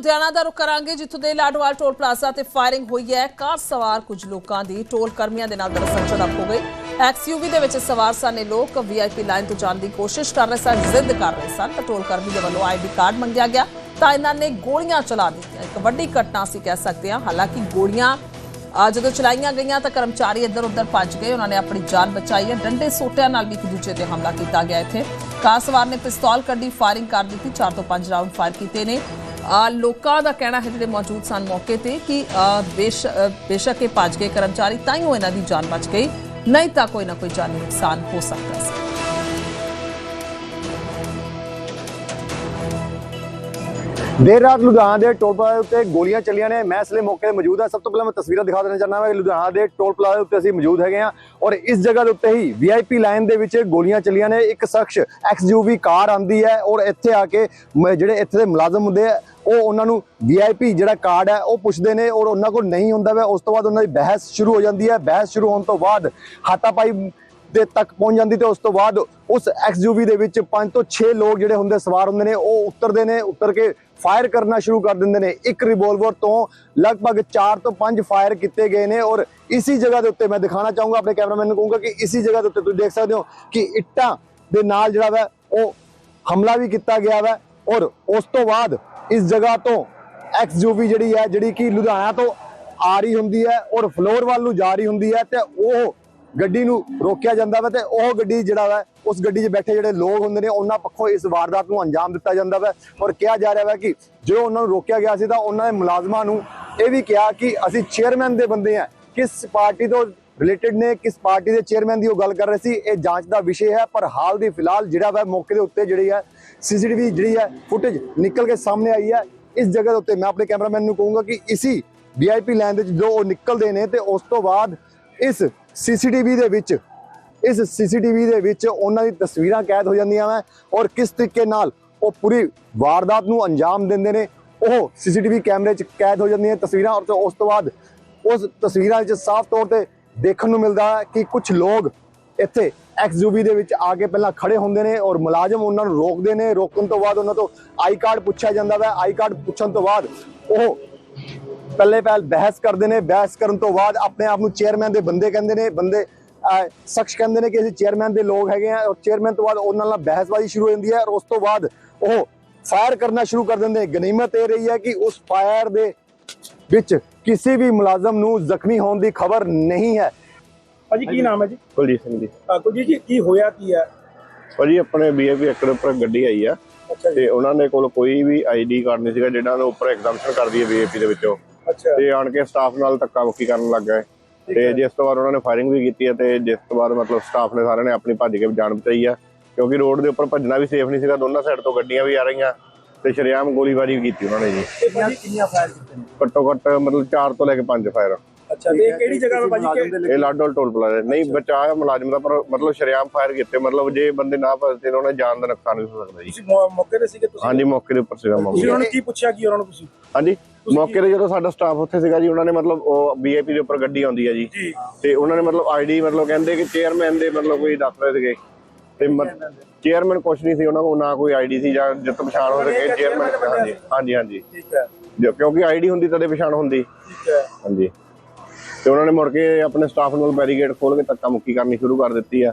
ਲੁਧਿਆਣਾ ਦਾ ਰੁਖ ਕਰਾਂਗੇ, ਜਿੱਥੋਂ ਦੇ ਲਾਡਵਾਲ ਟੋਲ ਪਲਾਜ਼ਾ ਤੇ ਫਾਇਰਿੰਗ ਹੋਈ ਹੈ। ਕਾਰ ਸਵਾਰ ਕੁਝ ਲੋਕਾਂ ਦੀ ਟੋਲ ਕਰਮੀਆਂ ਦੇ ਨਾਲ ਦਰਅਸਲ ਝੜਪ ਹੋ ਗਈ। ਐਕਸਯੂਵੀ ਦੇ ਵਿੱਚ ਸਵਾਰ ਸਨ ਲੋਕ ਵੀਆਈਪੀ ਲਾਈਨ ਤੋਂ ਜਾਣ ਦੀ ਕੋਸ਼ਿਸ਼ ਕਰ ਰਹੇ ਸਨ, ਜ਼ਿੱਦ ਕਰ ਰਹੇ ਸਨ ਟੋਲ ਕਰਮੀ ਦੇ ਵੱਲੋਂ ਆਈਡੀ ਕਾਰਡ ਮੰਗਿਆ ਗਿਆ, ਤਾਂ ਇਹਨਾਂ ਨੇ ਗੋਲੀਆਂ ਚਲਾ ਦਿੱਤੀਆਂ। ਇੱਕ ਵੱਡੀ ਘਟਨਾ ਸੀ ਕਹਿ ਸਕਦੇ ਹਾਂ, ਹਾਲਾਂਕਿ ਗੋਲੀਆਂ ਜਦੋਂ ਚਲਾਈਆਂ ਗਈਆਂ ਤਾਂ ਕਰਮਚਾਰੀ ਇੱਧਰ ਉੱਧਰ ਭੱਜ ਗਏ, ਉਹਨਾਂ ਨੇ ਆਪਣੀ ਜਾਨ ਬਚਾਈ ਹੈ। ਡੰਡੇ ਸੋਟਿਆਂ ਨਾਲ ਵੀ ਇੱਕ ਦੂਜੇ ਤੇ ਹਮਲਾ ਕੀਤਾ ਗਿਆ ਇੱਥੇ। ਕਾਰ ਸਵਾਰ ਨੇ ਪਿਸਤੌਲ ਕੱਢੀ, ਫਾਇਰਿੰਗ ਕਰ ਦਿੱਤੀ 4 ਤੋਂ 5 ਰਾਉਂਡ ਫਾਇਰ ਕੀਤੇ ਨੇ। ਲੋਕਾਂ ਦਾ ਕਹਿਣਾ ਹੈ ਜਿਹੜੇ ਮੌਜੂਦ ਸਨ ਮੌਕੇ ਤੇ ਕਿ ਅ, ਬੇਸ਼ ਬੇਸ਼ੱਕ ਇਹ ਭੱਜ ਗਏ ਕਰਮਚਾਰੀ ਤਾਂ ਹੀ ਉਹ ਇਹਨਾਂ ਦੀ ਜਾਨ ਬਚ ਗਈ। ਨਹੀਂ ਤਾਂ ਕੋਈ ਨਾ ਕੋਈ ਜਾਨੀ ਨੁਕਸਾਨ ਹੋ ਸਕਦਾ ਸੀ। ਦੇਰ ਰਾਤ ਲੁਧਿਆਣਾ ਦੇ ਟੋਲ ਪਲਾਜ਼ੇ ਉੱਤੇ ਗੋਲੀਆਂ ਚੱਲੀਆਂ ਨੇ। ਮੈਂ ਇਸ ਲਈ ਮੌਕੇ ਤੇ ਮੌਜੂਦ ਹਾਂ। ਸਭ ਤੋਂ ਪਹਿਲਾਂ ਮੈਂ ਤਸਵੀਰਾਂ ਦਿਖਾ ਦੇਣਾ ਚਾਹੁੰਦਾ ਹਾਂ ਕਿ ਲੁਧਿਆਣਾ ਦੇ ਟੋਲ ਪਲਾਜ਼ੇ ਉੱਤੇ ਅਸੀਂ ਮੌਜੂਦ ਹੈਗੇ ਹਾਂ ਔਰ ਇਸ ਜਗ੍ਹਾ ਦੇ ਉੱਤੇ ਹੀ ਵੀਆਈਪੀ ਲਾਈਨ ਦੇ ਵਿੱਚ ਗੋਲੀਆਂ ਚੱਲੀਆਂ ਨੇ। ਇੱਕ ਸ਼ਖਸ ਐਕਸਯੂਵੀ ਕਾਰ ਆਂਦੀ ਹੈ ਔਰ ਇੱਥੇ ਆ ਕੇ ਜਿਹੜੇ ਇੱਥੇ ਦੇ ਮੁਲਾਜ਼ਮ ਹੁੰਦੇ ਆ, ਉਹ ਉਹਨਾਂ ਨੂੰ ਵੀਆਈਪੀ ਜਿਹੜਾ ਕਾਰਡ ਹੈ, ਉਹ ਪੁੱਛਦੇ ਨੇ ਔਰ ਉਹਨਾਂ ਕੋਲ ਨਹੀਂ ਹੁੰਦਾ ਵਾ। ਉਸ ਤੋਂ ਬਾਅਦ ਉਹਨਾਂ ਦੀ ਬਹਿਸ ਸ਼ੁਰੂ ਹੋ ਜਾਂਦੀ ਹੈ। ਬਹਿਸ ਸ਼ੁਰੂ ਹੋਣ ਤੋਂ ਬਾਅਦ ਹਾਤਾਪਾਈ ਦੇ ਤੱਕ ਪਹੁੰਚ ਜਾਂਦੀ ਤੇ ਉਸ ਤੋਂ ਬਾਅਦ ਉਸ ਐਕਸਯੂਵੀ ਦੇ ਵਿੱਚ ਪੰਜ ਤੋਂ 6 ਲੋਕ ਜਿਹੜੇ ਹੁੰਦੇ ਸਵਾਰ ਹੁੰਦੇ ਨੇ, ਉਹ ਉਤਰਦੇ ਨੇ, ਉਤਰ ਕੇ ਫਾਇਰ ਕਰਨਾ ਸ਼ੁਰੂ ਕਰ ਦਿੰਦੇ ਨੇ। ਇੱਕ ਰਿਵੋਲਵਰ ਤੋਂ ਲਗਭਗ 4 ਤੋਂ 5 ਫਾਇਰ ਕੀਤੇ ਗਏ ਨੇ ਔਰ ਇਸੀ ਜਗ੍ਹਾ ਦੇ ਉੱਤੇ ਮੈਂ ਦਿਖਾਣਾ ਚਾਹੂੰਗਾ, ਆਪਣੇ ਕੈਮਰਾਮੈਨ ਨੂੰ ਕਹੂੰਗਾ ਕਿ ਇਸੀ ਜਗ੍ਹਾ ਦੇ ਉੱਤੇ ਤੁਸੀਂ ਦੇਖ ਸਕਦੇ ਹੋ ਕਿ ਇੱਟਾਂ ਦੇ ਨਾਲ ਜਿਹੜਾ ਵਾ, ਉਹ ਹਮਲਾ ਵੀ ਕੀਤਾ ਗਿਆ ਵਾ ਔਰ ਉਸ ਤੋਂ ਬਾਅਦ ਇਸ ਜਗ੍ਹਾ ਤੋਂ ਐਕਸਯੂਵੀ ਜਿਹੜੀ ਹੈ, ਜਿਹੜੀ ਕਿ ਲੁਧਿਆਣਾ ਤੋਂ ਆ ਰਹੀ ਹੁੰਦੀ ਹੈ ਔਰ ਫਲੋਰ ਵੱਲ ਨੂੰ ਜਾ ਰਹੀ ਹੁੰਦੀ ਹੈ ਤੇ ਉਹ ਗੱਡੀ ਨੂੰ ਰੋਕਿਆ ਜਾਂਦਾ ਵਾ ਤੇ ਉਹ ਗੱਡੀ ਜਿਹੜਾ ਵਾ, ਉਸ ਗੱਡੀ 'ਚ ਬੈਠੇ ਜਿਹੜੇ ਲੋਕ ਹੁੰਦੇ ਨੇ, ਉਹਨਾਂ ਪੱਖੋਂ ਇਸ ਵਾਰਦਾਤ ਨੂੰ ਅੰਜਾਮ ਦਿੱਤਾ ਜਾਂਦਾ ਵਾ। ਔਰ ਕਿਹਾ ਜਾ ਰਿਹਾ ਵਾ ਕਿ ਜਦੋਂ ਉਹਨਾਂ ਨੂੰ ਰੋਕਿਆ ਗਿਆ ਸੀ ਤਾਂ ਉਹਨਾਂ ਦੇ ਮੁਲਾਜ਼ਮਾਂ ਨੂੰ ਇਹ ਵੀ ਕਿਹਾ ਕਿ ਅਸੀਂ ਚੇਅਰਮੈਨ ਦੇ ਬੰਦੇ ਆ। ਕਿਸ ਪਾਰਟੀ ਤੋਂ ਰਿਲੇਟਡ ਨੇ, ਕਿਸ ਪਾਰਟੀ ਦੇ ਚੇਅਰਮੈਨ ਦੀ ਉਹ ਗੱਲ ਕਰ ਰਹੇ ਸੀ, ਇਹ ਜਾਂਚ ਦਾ ਵਿਸ਼ੇ ਹੈ, ਪਰ ਹਾਲ ਦੀ ਫਿਲਹਾਲ ਜਿਹੜਾ ਵਾ ਮੌਕੇ ਦੇ ਉੱਤੇ ਜਿਹੜੀ ਹੈ ਸੀਸੀਟੀਵੀ ਜਿਹੜੀ ਹੈ ਫੁਟੇਜ ਨਿਕਲ ਕੇ ਸਾਹਮਣੇ ਆਈ ਹੈ ਇਸ ਜਗ੍ਹਾ ਦੇ ਉੱਤੇ ਮੈਂ ਆਪਣੇ ਕੈਮਰਾਮੈਨ ਨੂੰ ਕਹੂੰਗਾ ਕਿ ਇਸੀ ਵੀਆਈਪੀ ਲਾਈਨ ਦੇ ਵਿੱਚ ਜਦੋਂ ਉਹ ਨਿਕਲਦੇ ਨੇ ਤੇ ਉਸ ਤੋਂ ਬਾਅਦ ਇਸ ਸੀਸੀਟੀਵੀ ਦੇ ਵਿੱਚ, ਇਸ ਸੀਸੀਟੀਵੀ ਦੇ ਵਿੱਚ ਉਹਨਾਂ ਦੀ ਤਸਵੀਰਾਂ ਕੈਦ ਹੋ ਜਾਂਦੀਆਂ ਵਾ ਔਰ ਕਿਸ ਤਰੀਕੇ ਨਾਲ ਉਹ ਪੂਰੀ ਵਾਰਦਾਤ ਨੂੰ ਅੰਜਾਮ ਦਿੰਦੇ ਨੇ, ਉਹ ਸੀਸੀਟੀਵੀ ਕੈਮਰੇ 'ਚ ਕੈਦ ਹੋ ਜਾਂਦੀਆਂ ਤਸਵੀਰਾਂ ਔਰ ਉਸ ਤੋਂ ਬਾਅਦ ਉਸ ਤਸਵੀਰਾਂ 'ਚ ਸਾਫ਼ ਤੌਰ ਤੇ ਦੇਖਣ ਨੂੰ ਮਿਲਦਾ ਹੈ ਕਿ ਕੁਝ ਲੋਕ ਇੱਥੇ ਐਕਸਯੂਵੀ ਦੇ ਵਿੱਚ ਆ ਕੇ ਪਹਿਲਾਂ ਖੜੇ ਹੁੰਦੇ ਨੇ ਔਰ ਮੁਲਾਜ਼ਮ ਉਹਨਾਂ ਨੂੰ ਰੋਕਦੇ ਨੇ, ਰੋਕਣ ਤੋਂ ਬਾਅਦ ਉਹਨਾਂ ਤੋਂ ਆਈ ਕਾਰਡ ਪੁੱਛਿਆ ਜਾਂਦਾ ਵਾ। ਆਈ ਕਾਰਡ ਪੁੱਛਣ ਤੋਂ ਬਾਅਦ ਉਹ ਪਹਿਲੇ ਪਹਿਲ ਬਹਿਸ ਕਰਦੇ ਨੇ ਬਹਿਸ ਕਰਨ ਤੋਂ ਬਾਅਦ ਆਪਣੇ ਆਪ ਨੂੰ ਚੇਅਰਮੈਨ ਦੇ ਬੰਦੇ ਕਹਿੰਦੇ ਨੇ ਬੰਦੇ ਸ਼ਖਸ ਕਹਿੰਦੇ ਨੇ ਕਿ ਅਸੀਂ ਚੇਅਰਮੈਨ ਦੇ ਲੋਕ ਹੈਗੇ ਆ ਔਰ ਚੇਅਰਮੈਨ ਤੋਂ ਬਾਅਦ ਉਹਨਾਂ ਨਾਲ ਬਹਿਸਬਾਜ਼ੀ ਸ਼ੁਰੂ ਹੋ ਜਾਂਦੀ ਹੈ ਔਰ ਉਸ ਤੋਂ ਬਾਅਦ ਉਹ ਫਾਇਰ ਕਰਨਾ ਸ਼ੁਰੂ ਕਰ ਦਿੰਦੇ ਨੇ। ਗਨੀਮਤ ਇਹ ਰਹੀ ਹੈ ਕਿ ਉਸ ਫਾਇਰ ਦੇ ਵਿੱਚ ਕਿਸੇ ਵੀ ਮੁਲਾਜ਼ਮ ਨੂੰ ਜ਼ਖਮੀ ਹੋਣ ਦੀ ਖਬਰ ਨਹੀਂ ਹੈ। ਭਾਜੀ ਕੀ ਨਾਮ ਹੈ ਜੀ? ਕੁਲਜੀਤ ਸਿੰਘ ਜੀ। ਕੁਲਜੀਤ ਜੀ ਕੀ ਹੋਇਆ ਕੀ ਹੈ? ਭਾਜੀ ਆਪਣੇ ਬੀਏਪੀ ਐਕਟ ਉੱਪਰ ਗੱਡੀ ਆਈ ਆ ਤੇ ਉਹਨਾਂ ਦੇ ਕੋਲ ਕੋਈ ਵੀ ਆਈਡੀ ਕਾਰਡ ਨਹੀਂ ਸੀਗਾ ਜਿਹੜਾ ਉਹਨਾਂ ਉੱਪਰ ਐਗਜ਼ਾਮਸ਼ਨ ਕਰਦੀ ਹੈ ਬੀਏਪੀ ਦੇ ਵਿੱਚੋਂ। ਤੇ ਆਣ ਕੇ ਸਟਾਫ ਨਾਲ ਧੱਕਾ ਮੁੱਕੀ ਕਰਨ ਲੱਗ ਗਏ। ਤੇ ਜਿਸ ਤੋਂ ਬਾਅਦ ਉਹਨਾਂ ਨੇ ਫਾਇਰਿੰਗ ਵੀ ਕੀਤੀ ਹੈ ਤੇ ਜਿਸ ਤੋਂ ਬਾਅਦ ਮਤਲਬ ਸਟਾਫ ਨੇ ਸਾਰਿਆਂ ਨੇ ਆਪਣੀ ਭੱਜ ਕੇ ਜਾਨ ਬਚਾਈ ਆ ਕਿਉਂਕਿ ਰੋਡ ਦੇ ਉੱਪਰ ਭੱਜਣਾ ਵੀ ਸੇਫ ਨਹੀਂ ਸੀਗਾ ਦੋਨਾਂ ਸਾਈਡ ਤੋਂ ਗੱਡੀਆਂ ਵੀ ਆ ਰਹੀਆਂ ਤੇ ਸ਼ਰੇਆਮ ਗੋਲੀਬਾਰੀ ਵੀ ਕੀਤੀ ਉਹਨਾਂ ਨੇ ਜੀ। ਕਿੰਨੀਆਂ ਫਾਇਰ ਕੀਤੇ ਘੱਟੋ ਘੱਟ ਮਤਲਬ 4 ਤੋਂ ਲੈ ਕੇ 5 ਫਾਇਰ ਅੱਛਾ ਤੇ ਕਿਹੜੀ ਜਗ੍ਹਾ 'ਤੇ ਭਾਜੀ? ਕਿ ਇਹ ਲਾਡੋਲ ਟੋਲ ਪਲਾਜ਼ਾ। ਨਹੀਂ ਬਚਾਇਆ ਮੁਲਾਜ਼ਮ ਦਾ ਪਰ ਮਤਲਬ ਸ਼ਰੇਆਮ ਫਾਇਰ ਕੀਤੇ। ਮਤਲਬ ਜੇ ਬੰਦੇ ਨਾ ਫਸਦੇ ਉਹਨਾਂ ਦੀ ਜਾਨ ਦਾ ਨੁਕਸਾਨ ਵੀ ਹੋ ਸਕਦਾ ਜੀ। ਤੁਸੀਂ ਮੌਕੇ ਤੇ ਸੀਗੇ ਤੁਸੀਂ? ਹਾਂਜੀ ਮੌਕੇ ਦੇ ਉੱਪਰ ਸੀਗਾ ਤੁਸੀਂ ਮਾਮਲਾ ਉਹਨਾਂ ਨੂੰ ਕੀ ਪੁੱਛਿਆ ਕੀ ਉਹਨਾਂ ਨੂੰ ਤੁਸੀਂ? ਹਾਂਜੀ ਮੌਕੇ ਤੇ ਜਦੋਂ ਸਾਡਾ ਸਟਾਫ ਉੱਥੇ ਸੀਗਾ ਜੀ ਉਹਨਾਂ ਨੇ ਮਤਲਬ ਉਹ ਬੀਏਪੀ ਦੇ ਉੱਪਰ ਗੱਡੀ ਆਉਂਦੀ ਹੈ ਜੀ। ਤੇ ਉਹਨਾਂ ਨੇ ਮਤਲਬ ਆਈਡੀ ਮਤਲਬ ਕਹਿੰਦੇ ਕਿ ਚੇਅਰਮੈਨ ਦੇ ਮਤਲਬ ਕੋਈ ਦੱਸ ਰਹੇ ਸੀਗੇ। ਤੇ ਚੇਅਰਮੈਨ ਕੁਛ ਨਹੀਂ ਸੀ ਉਹਨਾਂ ਕੋਲ ਨਾ ਕੋਈ ਆਈਡੀ ਸੀ ਜਾਂ ਜਿੱਤ ਪਛਾਣ ਹੋ ਸਕੇ। ਚੇਅਰਮੈਨ ਹਾਂਜੀ ਹਾਂਜੀ ਹਾਂਜੀ। ਠੀਕ ਹੈ। ਕਿਉਂਕਿ ਆਈਡੀ ਹੁੰਦੀ ਤਦੇ ਪਛਾਣ ਹੁੰਦੀ। ਠੀਕ ਹੈ। ਹਾਂਜੀ। ਤੇ ਉਹਨਾਂ ਨੇ ਮੁੜ ਕੇ ਆਪਣੇ ਸਟਾਫ ਨਾਲ ਬੈਰੀਗੇਡ ਖੋਲ ਕੇ ਧੱਕਾ ਮੁੱਕੀ ਕਰਨੀ ਸ਼ੁਰੂ ਕਰ ਦਿੱਤੀ ਆ।